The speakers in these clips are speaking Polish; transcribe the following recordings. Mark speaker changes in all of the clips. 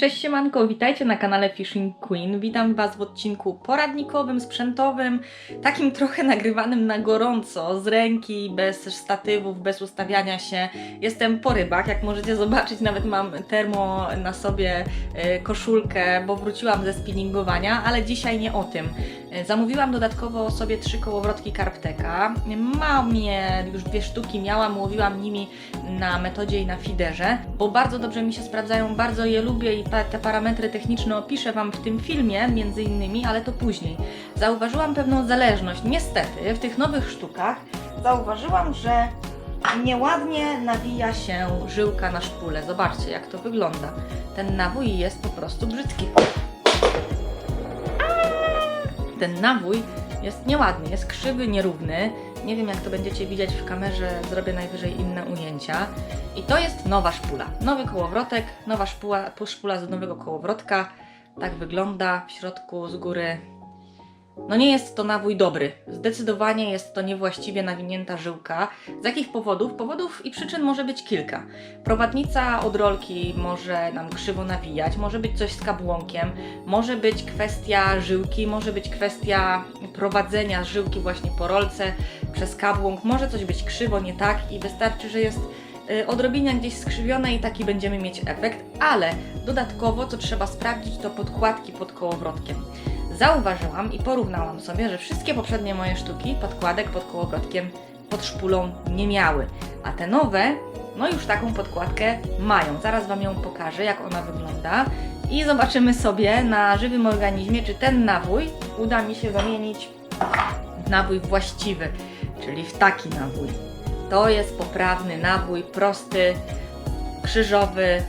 Speaker 1: Cześć siemanko, witajcie na kanale Fishing Queen. Witam Was w odcinku poradnikowym, sprzętowym, takim trochę nagrywanym na gorąco, z ręki, bez statywów, bez ustawiania się. Jestem po rybach, jak możecie zobaczyć, nawet mam termo na sobie, e, koszulkę, bo wróciłam ze spinningowania, ale dzisiaj nie o tym. E, Zamówiłam dodatkowo sobie trzy kołowrotki Karpteka. Mam je już dwie sztuki, miałam, łowiłam nimi na metodzie i na fiderze, bo bardzo dobrze mi się sprawdzają, bardzo je lubię i te parametry techniczne opiszę Wam w tym filmie, między innymi, ale to później. Zauważyłam pewną zależność. Niestety, w tych nowych sztukach zauważyłam, że nieładnie nawija się żyłka na szpule. Zobaczcie, jak to wygląda. Ten nawój jest po prostu brzydki. Ten nawój jest nieładny, jest krzywy, nierówny. Nie wiem, jak to będziecie widzieć w kamerze, zrobię najwyżej inne ujęcia. I to jest nowa szpula. Nowy kołowrotek, nowa szpula, szpula z nowego kołowrotka. Tak wygląda w środku z góry. No nie jest to nawój dobry. Zdecydowanie jest to niewłaściwie nawinięta żyłka. Z jakich powodów? Powodów i przyczyn może być kilka. Prowadnica od rolki może nam krzywo nawijać, może być coś z kabłonkiem, może być kwestia żyłki, może być kwestia prowadzenia żyłki właśnie po rolce przez kabłąk, może coś być krzywo, nie tak i wystarczy, że jest y, odrobinę gdzieś skrzywione i taki będziemy mieć efekt, ale dodatkowo co trzeba sprawdzić to podkładki pod kołowrotkiem. Zauważyłam i porównałam sobie, że wszystkie poprzednie moje sztuki podkładek pod kołowrotkiem pod szpulą nie miały, a te nowe no już taką podkładkę mają. Zaraz Wam ją pokażę, jak ona wygląda i zobaczymy sobie na żywym organizmie, czy ten nawój uda mi się zamienić w nawój właściwy, czyli w taki nawój. To jest poprawny nawój, prosty, krzyżowy,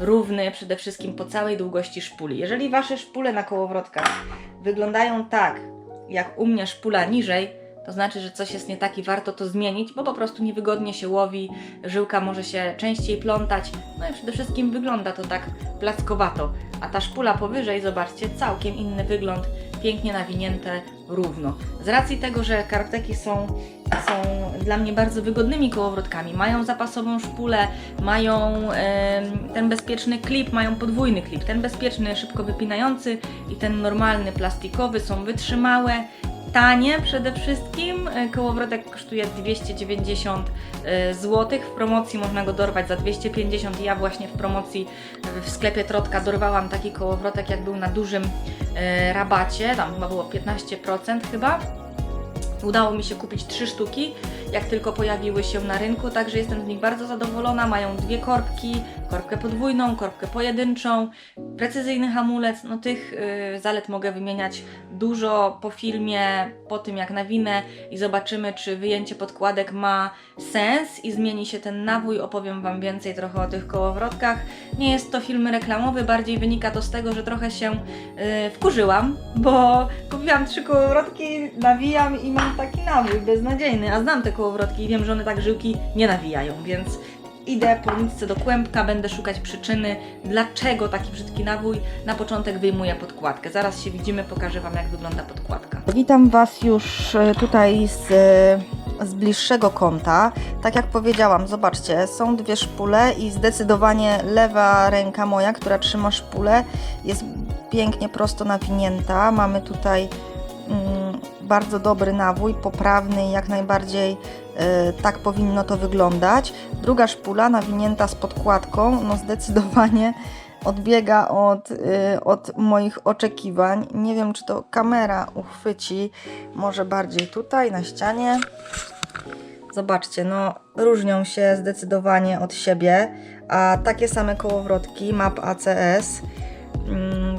Speaker 1: równy przede wszystkim po całej długości szpuli. Jeżeli Wasze szpule na kołowrotkach wyglądają tak, jak u mnie szpula niżej, to znaczy, że coś jest nie tak i warto to zmienić, bo po prostu niewygodnie się łowi, żyłka może się częściej plątać, no i przede wszystkim wygląda to tak plackowato. A ta szpula powyżej, zobaczcie, całkiem inny wygląd, pięknie nawinięte, równo. Z racji tego, że karpteki są, są dla mnie bardzo wygodnymi kołowrotkami, mają zapasową szpulę, mają ten bezpieczny klip, mają podwójny klip, ten bezpieczny, szybko wypinający i ten normalny, plastikowy, są wytrzymałe, tanie przede wszystkim. E, Kołowrotek kosztuje 290 zł. W promocji można go dorwać za 250. Ja właśnie w promocji w sklepie Trotka dorwałam taki kołowrotek, jak był na dużym e, rabacie. Tam chyba było 15% chyba. Udało mi się kupić trzy sztuki, jak tylko pojawiły się na rynku, także jestem z nich bardzo zadowolona. Mają dwie korbki, korbkę podwójną, korbkę pojedynczą, precyzyjny hamulec. No tych y, zalet mogę wymieniać dużo po filmie, po tym jak nawinę i zobaczymy, czy wyjęcie podkładek ma sens i zmieni się ten nawój. Opowiem Wam więcej trochę o tych kołowrotkach. Nie jest to film reklamowy, bardziej wynika to z tego, że trochę się y, wkurzyłam, bo kupiłam trzy kołowrotki, nawijam i mam taki nawój beznadziejny, a znam te kołowrotki i wiem, że one tak żyłki nie nawijają, więc idę po nitce do kłębka, będę szukać przyczyny, dlaczego taki brzydki nawój. Na początek wyjmuję podkładkę. Zaraz się widzimy, pokażę Wam, jak wygląda podkładka. Witam Was już e, tutaj z, e, z bliższego kąta. Tak jak powiedziałam, zobaczcie, są dwie szpule i zdecydowanie lewa ręka moja, która trzyma szpulę, jest pięknie prosto nawinięta. Mamy tutaj mm, bardzo dobry nawój, poprawny i jak najbardziej e, tak powinno to wyglądać. Druga szpula nawinięta z podkładką, no zdecydowanie odbiega od, y, od moich oczekiwań. Nie wiem, czy to kamera uchwyci, może bardziej tutaj na ścianie. Zobaczcie, no różnią się zdecydowanie od siebie, a takie same kołowrotki MAP ACS.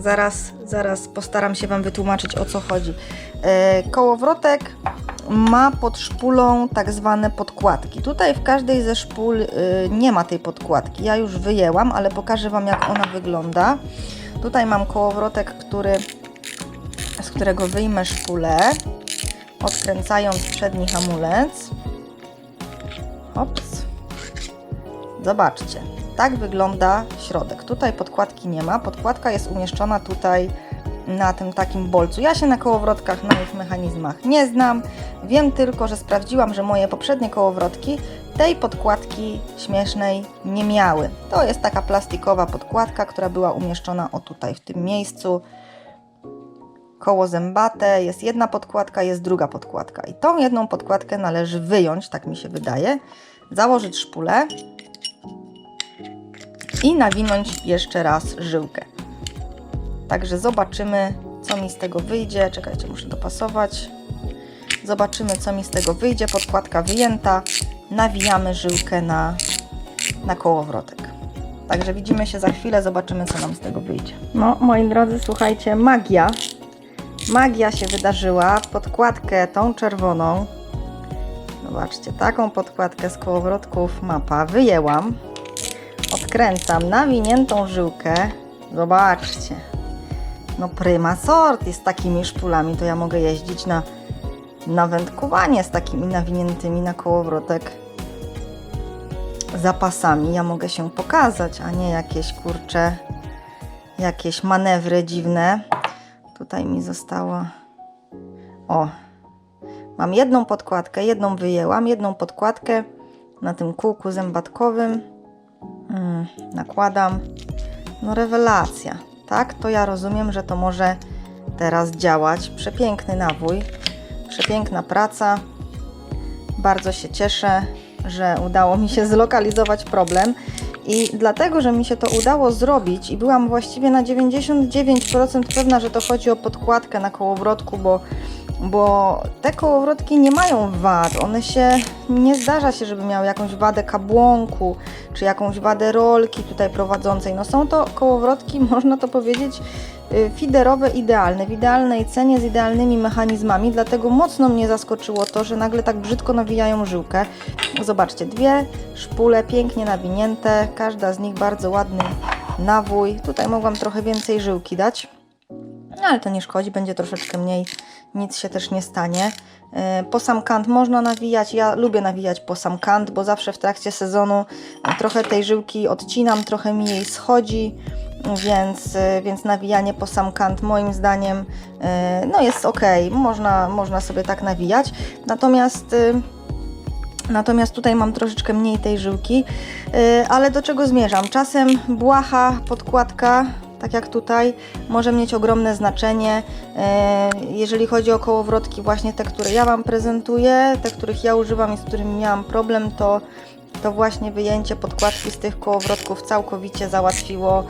Speaker 1: Zaraz, zaraz postaram się Wam wytłumaczyć o co chodzi. E, kołowrotek ma pod szpulą tak zwane podkładki. Tutaj w każdej ze szpul y, nie ma tej podkładki. Ja już wyjęłam, ale pokażę Wam jak ona wygląda. Tutaj mam kołowrotek, który, z którego wyjmę szpulę, odkręcając przedni hamulec. Ops. Zobaczcie, tak wygląda środek. Tutaj podkładki nie ma. Podkładka jest umieszczona tutaj
Speaker 2: na tym takim bolcu. Ja się na kołowrotkach, na ich mechanizmach nie znam. Wiem tylko, że sprawdziłam, że moje poprzednie kołowrotki tej podkładki śmiesznej nie miały. To jest taka plastikowa podkładka, która była umieszczona o tutaj w tym miejscu. Koło zębate, jest jedna podkładka, jest druga podkładka. I tą jedną podkładkę należy wyjąć, tak mi się wydaje, założyć szpulę i nawinąć jeszcze raz żyłkę. Także zobaczymy, co mi z tego wyjdzie. Czekajcie, muszę dopasować. Zobaczymy, co mi z tego wyjdzie. Podkładka wyjęta. Nawijamy żyłkę na, na kołowrotek. Także widzimy się za chwilę, zobaczymy, co nam z tego wyjdzie. No, moi drodzy, słuchajcie, magia. Magia się wydarzyła. Podkładkę tą czerwoną. Zobaczcie, taką podkładkę z kołowrotków mapa wyjęłam. Odkręcam nawiniętą żyłkę. Zobaczcie. No prima sort z takimi szpulami, to ja mogę jeździć na, na wędkowanie z takimi nawiniętymi na kołowrotek zapasami. Ja mogę się pokazać, a nie jakieś kurcze, jakieś manewry dziwne. Tutaj mi zostało. O, mam jedną podkładkę, jedną wyjęłam, jedną podkładkę na tym kółku zębatkowym. Mm, nakładam. No rewelacja, tak? To ja rozumiem, że to może teraz działać. Przepiękny nawój, przepiękna praca. Bardzo się cieszę, że udało mi się zlokalizować problem. I dlatego, że mi się to udało zrobić i byłam właściwie na 99% pewna, że to chodzi o podkładkę na kołowrotku, bo, bo te kołowrotki nie mają wad. One się, nie zdarza się, żeby miały jakąś wadę kabłąku, czy jakąś wadę rolki tutaj prowadzącej. No są to kołowrotki, można to powiedzieć, y, fiderowe idealne, w idealnej cenie, z idealnymi mechanizmami, dlatego mocno mnie zaskoczyło to, że nagle tak brzydko nawijają żyłkę. Zobaczcie, dwie szpule pięknie nawinięte, każda z nich bardzo ładny nawój. Tutaj mogłam trochę więcej żyłki dać, no ale to nie szkodzi, będzie troszeczkę mniej, nic się też nie stanie. E, Po sam kant można nawijać, ja lubię nawijać po sam kant, bo zawsze w trakcie sezonu e, trochę tej żyłki odcinam, trochę mi jej schodzi, więc, e, więc nawijanie po sam kant moim zdaniem no jest ok, można, można sobie tak nawijać. Natomiast Natomiast tutaj mam troszeczkę mniej tej żyłki, ale do czego zmierzam? Czasem błaha podkładka, tak jak tutaj, może mieć ogromne znaczenie. Yy, Jeżeli chodzi o kołowrotki, właśnie te, które ja Wam prezentuję, te, których ja używam i z którymi miałam problem, to to właśnie wyjęcie podkładki z tych kołowrotków całkowicie załatwiło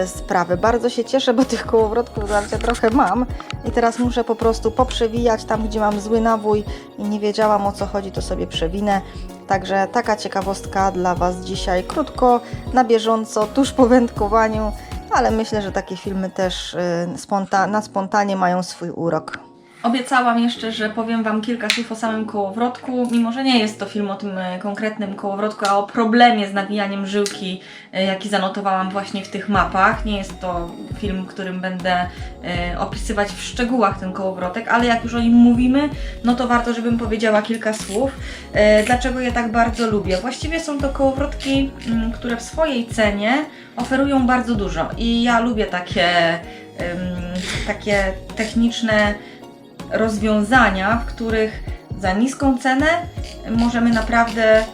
Speaker 2: yy, sprawę. Bardzo się cieszę, bo tych kołowrotków zawsze trochę mam i teraz muszę po prostu poprzewijać tam, gdzie mam zły nawój i nie wiedziałam o co chodzi, to sobie przewinę. Także taka ciekawostka dla Was dzisiaj, krótko, na bieżąco, tuż po wędkowaniu, ale myślę, że takie filmy też yy, sponta na spontanie mają swój urok.
Speaker 1: Obiecałam jeszcze, że powiem Wam kilka słów o samym kołowrotku, mimo że nie jest to film o tym e, konkretnym kołowrotku, a o problemie z nawijaniem żyłki, e, jaki zanotowałam właśnie w tych mapach. Nie jest to film, którym będę e, opisywać w szczegółach ten kołowrotek, ale jak już o nim mówimy, no to warto, żebym powiedziała kilka słów. Dlaczego je tak bardzo lubię? Właściwie są to kołowrotki, mm, które w swojej cenie oferują bardzo dużo i ja lubię takie, takie techniczne rozwiązania, w których za niską cenę możemy naprawdę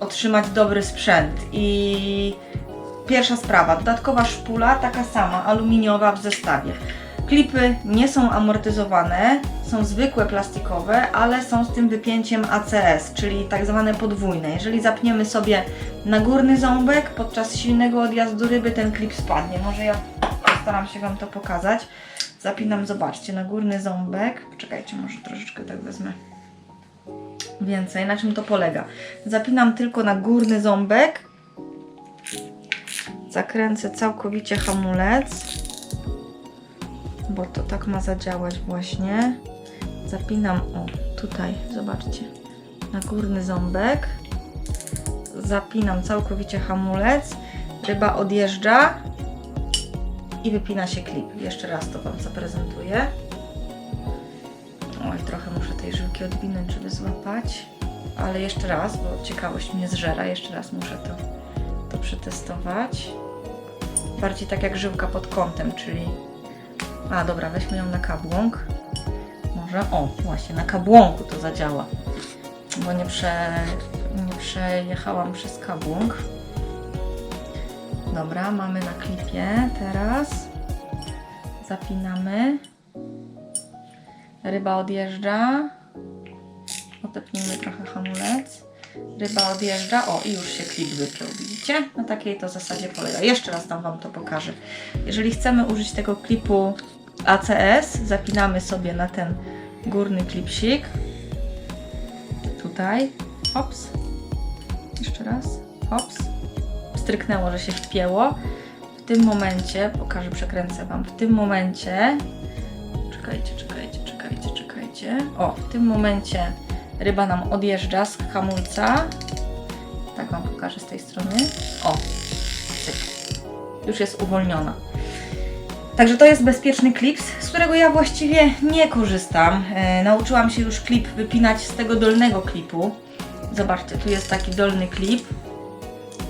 Speaker 1: otrzymać dobry sprzęt. I pierwsza sprawa, dodatkowa szpula, taka sama, aluminiowa w zestawie. Klipy nie są amortyzowane, są zwykłe plastikowe, ale są z tym wypięciem ACS, czyli tak zwane podwójne. Jeżeli zapniemy sobie na górny ząbek podczas silnego odjazdu ryby, ten klip spadnie. Może ja postaram się Wam to pokazać. Zapinam, zobaczcie, na górny ząbek. Poczekajcie, może troszeczkę tak wezmę więcej. Na czym to polega? Zapinam tylko na górny ząbek. Zakręcę całkowicie hamulec, bo to tak ma zadziałać właśnie. Zapinam, o tutaj, zobaczcie, na górny ząbek. Zapinam całkowicie hamulec. Ryba odjeżdża i wypina się klip. Jeszcze raz to Wam zaprezentuję. Oj, trochę muszę tej żyłki odwinąć, żeby złapać. Ale jeszcze raz, bo ciekawość mnie zżera, jeszcze raz muszę to, to przetestować. Bardziej tak jak żyłka pod kątem, czyli A dobra, weźmy ją na kabłąk. Może, o, właśnie, na kabłąku to zadziała. Bo nie, prze, nie przejechałam przez kabłąk. Dobra, mamy na klipie teraz. Zapinamy. Ryba odjeżdża. Odepnijmy trochę hamulec. Ryba odjeżdża. O, i już się klip wypiął, widzicie? Na takiej to zasadzie polega. Jeszcze raz tam Wam to pokażę. Jeżeli chcemy użyć tego klipu ACS, zapinamy sobie na ten górny klipsik. Tutaj. Hops. Jeszcze raz. Hops. Stryknęło, że się wpięło. W tym momencie, pokażę, przekręcę Wam. W tym momencie Czekajcie, czekajcie, czekajcie, czekajcie. O, w tym momencie ryba nam odjeżdża z hamulca. Tak Wam pokażę z tej strony. O, cyk. Już jest uwolniona. Także to jest bezpieczny klips, z którego ja właściwie nie korzystam. E, nauczyłam się już klip wypinać z tego dolnego klipu. Zobaczcie, tu jest taki dolny klip.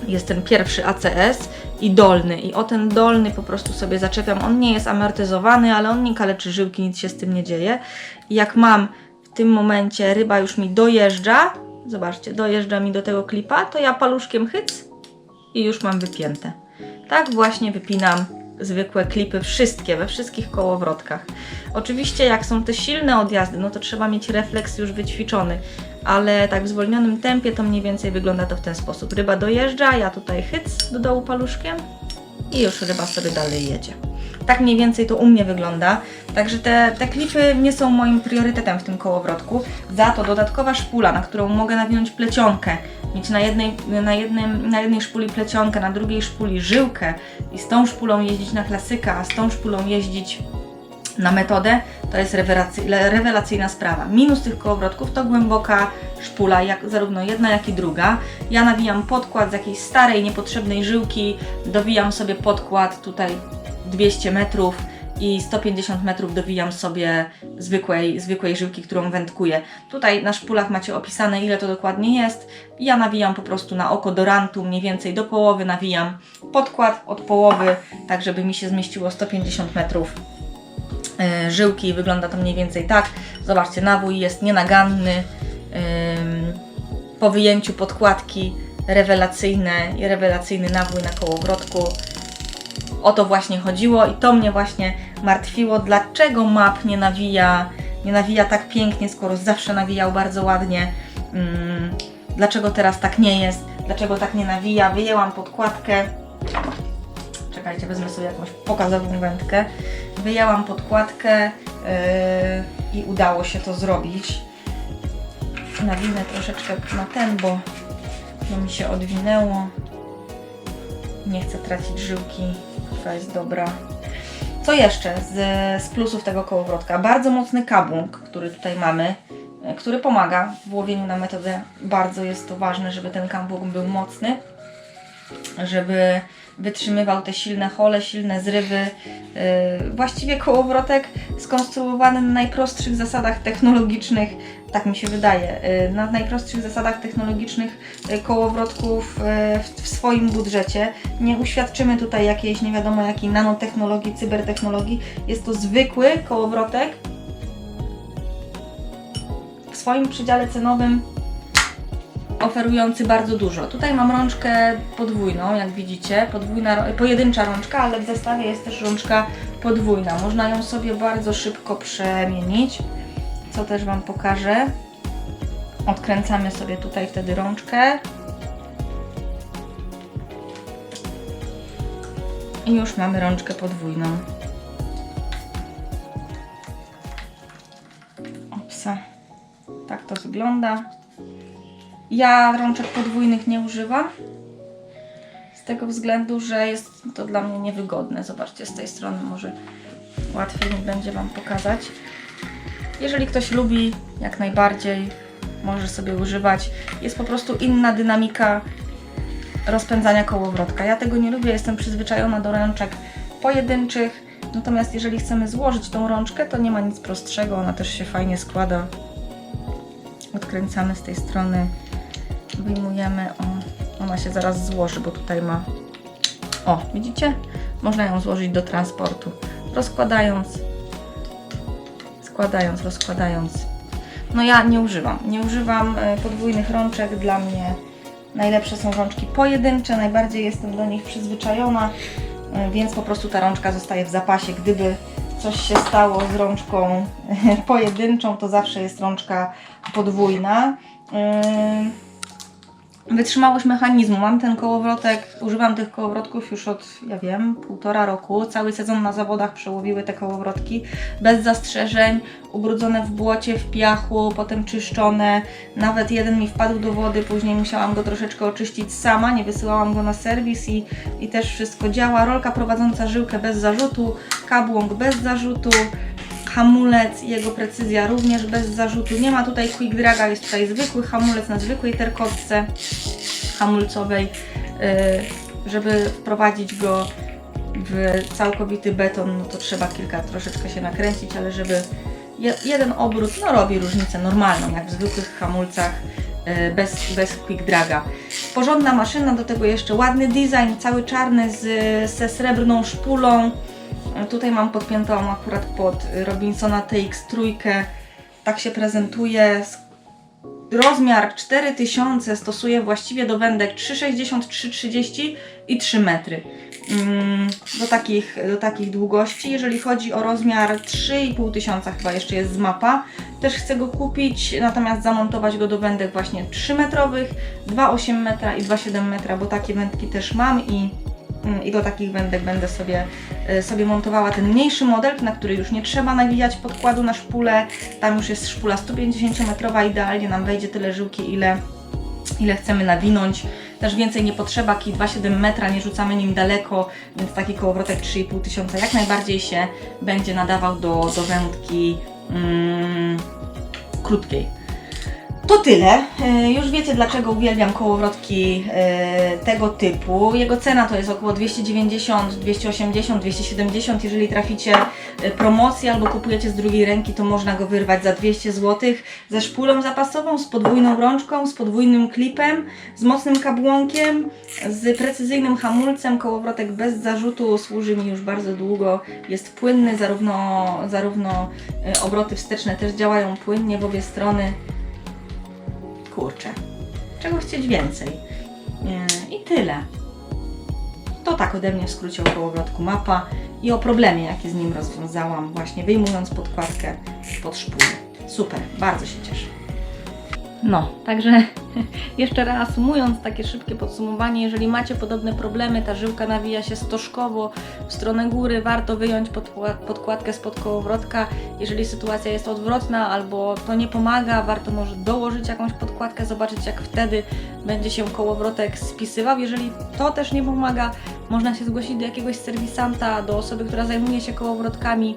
Speaker 1: Jest ten pierwszy ACS i dolny. I o ten dolny po prostu sobie zaczepiam. On nie jest amortyzowany, ale on nie kaleczy żyłki, nic się z tym nie dzieje. I jak mam w tym momencie ryba już mi dojeżdża, zobaczcie, dojeżdża mi do tego klipa, to ja paluszkiem hyc i już mam wypięte. Tak właśnie wypinam zwykłe klipy, wszystkie, we wszystkich kołowrotkach. Oczywiście jak są te silne odjazdy, no to trzeba mieć refleks już wyćwiczony, ale tak w zwolnionym tempie to mniej więcej wygląda to w ten sposób. Ryba dojeżdża, ja tutaj hyc do dołu paluszkiem i już ryba sobie dalej jedzie. Tak mniej więcej to u mnie wygląda. Także te, te klipy nie są moim priorytetem w tym kołowrotku. Za to dodatkowa szpula, na którą mogę nawinąć plecionkę, mieć na jednej, na, jednym, na jednej szpuli plecionkę, na drugiej szpuli żyłkę i z tą szpulą jeździć na klasyka, a z tą szpulą jeździć na metodę, to jest rewelacyjna sprawa. Minus tych kołowrotków to głęboka szpula, jak, zarówno jedna, jak i druga. Ja nawijam podkład z jakiejś starej, niepotrzebnej żyłki, dowijam sobie podkład tutaj 200 metrów i 150 metrów dowijam sobie zwykłej, zwykłej żyłki, którą wędkuję. Tutaj na szpulach macie opisane, ile to dokładnie jest. Ja nawijam po prostu na oko do rantu, mniej więcej do połowy nawijam podkład od połowy, tak żeby mi się zmieściło 150 metrów żyłki. Wygląda to mniej więcej tak. Zobaczcie, nawój jest nienaganny. Po wyjęciu podkładki rewelacyjne, rewelacyjny nawój na kołowrotku. O to właśnie chodziło i to mnie właśnie martwiło. Dlaczego map nie nawija, nie nawija tak pięknie, skoro zawsze nawijał bardzo ładnie? Ym, Dlaczego teraz tak nie jest? Dlaczego tak nie nawija? Wyjęłam podkładkę. Czekajcie, wezmę sobie jakąś pokazową wędkę. Wyjęłam podkładkę yy, i udało się to zrobić. Nawinę troszeczkę na ten, bo, mi się odwinęło. Nie chcę tracić żyłki, która jest dobra. Co jeszcze z, z plusów tego kołowrotka? Bardzo mocny kabłąk, który tutaj mamy, e, który pomaga w łowieniu na metodę. Bardzo jest to ważne, żeby ten kabłąk był mocny, żeby wytrzymywał te silne hole, silne zrywy. Yy, właściwie kołowrotek skonstruowany na najprostszych zasadach technologicznych, tak mi się wydaje, yy, na najprostszych zasadach technologicznych yy, kołowrotków w swoim budżecie. Nie uświadczymy tutaj jakiejś nie wiadomo jakiej nanotechnologii, cybertechnologii. Jest to zwykły kołowrotek w swoim przedziale cenowym oferujący bardzo dużo. Tutaj mam rączkę podwójną, jak widzicie, podwójna, pojedyncza rączka, ale w zestawie jest też rączka podwójna. Można ją sobie bardzo szybko przemienić, co też Wam pokażę. Odkręcamy sobie tutaj wtedy rączkę. I już mamy rączkę podwójną. Opsa. Tak to wygląda. Ja rączek podwójnych nie używam. Z tego względu, że jest to dla mnie niewygodne. Zobaczcie, z tej strony może łatwiej mi będzie Wam pokazać. Jeżeli ktoś lubi, jak najbardziej może sobie używać. Jest po prostu inna dynamika rozpędzania kołowrotka. Ja tego nie lubię, jestem przyzwyczajona do rączek pojedynczych. Natomiast jeżeli chcemy złożyć tą rączkę, to nie ma nic prostszego, ona też się fajnie składa. Odkręcamy z tej strony wyjmujemy, o, ona się zaraz złoży, bo tutaj ma, o, widzicie? Można ją złożyć do transportu. rozkładając, składając, rozkładając. No ja nie używam, nie używam e, podwójnych rączek, dla mnie najlepsze są rączki pojedyncze, najbardziej jestem do nich przyzwyczajona, e, więc po prostu ta rączka zostaje w zapasie, gdyby coś się stało z rączką pojedynczą, to zawsze jest rączka podwójna. Ym, Wytrzymałość mechanizmu. Mam ten kołowrotek, używam tych kołowrotków już od, ja wiem, półtora roku. Cały sezon na zawodach przełowiły te kołowrotki bez zastrzeżeń, ubrudzone w błocie, w piachu, potem czyszczone. Nawet jeden mi wpadł do wody, później musiałam go troszeczkę oczyścić sama, nie wysyłałam go na serwis i, i też wszystko działa. Rolka prowadząca żyłkę bez zarzutu, kabłąk bez zarzutu, hamulec i jego precyzja również bez zarzutu. Nie ma tutaj quick draga, jest tutaj zwykły hamulec na zwykłej terkotce hamulcowej. Yy, Żeby wprowadzić go w całkowity beton, no to trzeba kilka troszeczkę się nakręcić, ale żeby je, jeden obrót no, robi różnicę normalną, jak w zwykłych hamulcach yy, bez, bez quick draga. Porządna maszyna, do tego jeszcze ładny design, cały czarny z, ze srebrną szpulą. Tutaj mam podpiętą akurat pod Robinsona TX3. Tak się prezentuje. Rozmiar 4000 stosuję właściwie do wędek 3,60, 3,30 i 3 metry. Mm, Do takich, do takich długości. Jeżeli chodzi o rozmiar 3,5 tysiąca, chyba jeszcze jest z mapa, też chcę go kupić, natomiast zamontować go do wędek właśnie 3 metrowych, 2,8 metra i 2,7 metra, bo takie wędki też mam i i do takich wędek będę sobie, y, sobie montowała ten mniejszy model, na który już nie trzeba nawijać podkładu na szpulę. Tam już jest szpula 150 metrowa, idealnie nam wejdzie tyle żyłki, ile, ile chcemy nawinąć. Też więcej nie potrzeba, kij 2,7 metra, nie rzucamy nim daleko, więc taki kołowrotek 3,5 tysiąca jak najbardziej się będzie nadawał do, do wędki mm, krótkiej. To tyle. E, Już wiecie dlaczego uwielbiam kołowrotki e, tego typu. Jego cena to jest około 290, 280, 270. Jeżeli traficie e, promocję albo kupujecie z drugiej ręki, to można go wyrwać za 200 zł ze szpulą zapasową, z podwójną rączką, z podwójnym klipem, z mocnym kabłonkiem, z precyzyjnym hamulcem. Kołowrotek bez zarzutu służy mi już bardzo długo. Jest płynny, zarówno, zarówno obroty wsteczne też działają płynnie w obie strony kurczę, czego chcieć więcej. I tyle. To tak ode mnie w skrócie o mapa i o problemie, jaki z nim rozwiązałam, właśnie wyjmując podkładkę pod szpulę. Super, bardzo się cieszę. No, także jeszcze reasumując takie szybkie podsumowanie, jeżeli macie podobne problemy, ta żyłka nawija się stożkowo w stronę góry, warto wyjąć podkła- podkładkę spod kołowrotka. Jeżeli sytuacja jest odwrotna albo to nie pomaga, warto może dołożyć jakąś podkładkę, zobaczyć jak wtedy będzie się kołowrotek spisywał. Jeżeli to też nie pomaga, można się zgłosić do jakiegoś serwisanta, do osoby, która zajmuje się kołowrotkami.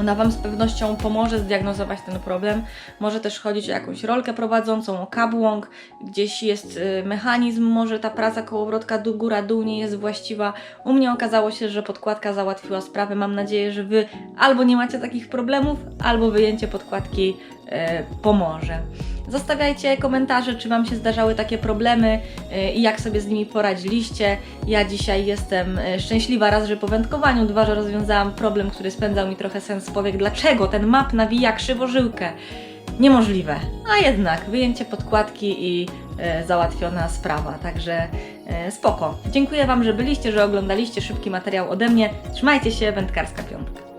Speaker 1: Ona Wam z pewnością pomoże zdiagnozować ten problem. Może też chodzić o jakąś rolkę prowadzącą, o kabłąk, gdzieś jest y, mechanizm, może ta praca kołowrotka dół, góra, dół nie jest właściwa. U mnie okazało się, że podkładka załatwiła sprawę. Mam nadzieję, że Wy albo nie macie takich problemów, albo wyjęcie podkładki y, pomoże. Zostawiajcie komentarze, czy Wam się zdarzały takie problemy y, i jak sobie z nimi poradziliście. Ja dzisiaj jestem y, szczęśliwa raz, że po wędkowaniu, dwa, że rozwiązałam problem, który spędzał mi trochę sens powiek. Dlaczego ten map nawija krzywożyłkę? Niemożliwe. A jednak wyjęcie podkładki i y, załatwiona sprawa. Także spoko. Dziękuję Wam, że byliście, że oglądaliście szybki materiał ode mnie. Trzymajcie się, wędkarska piątka.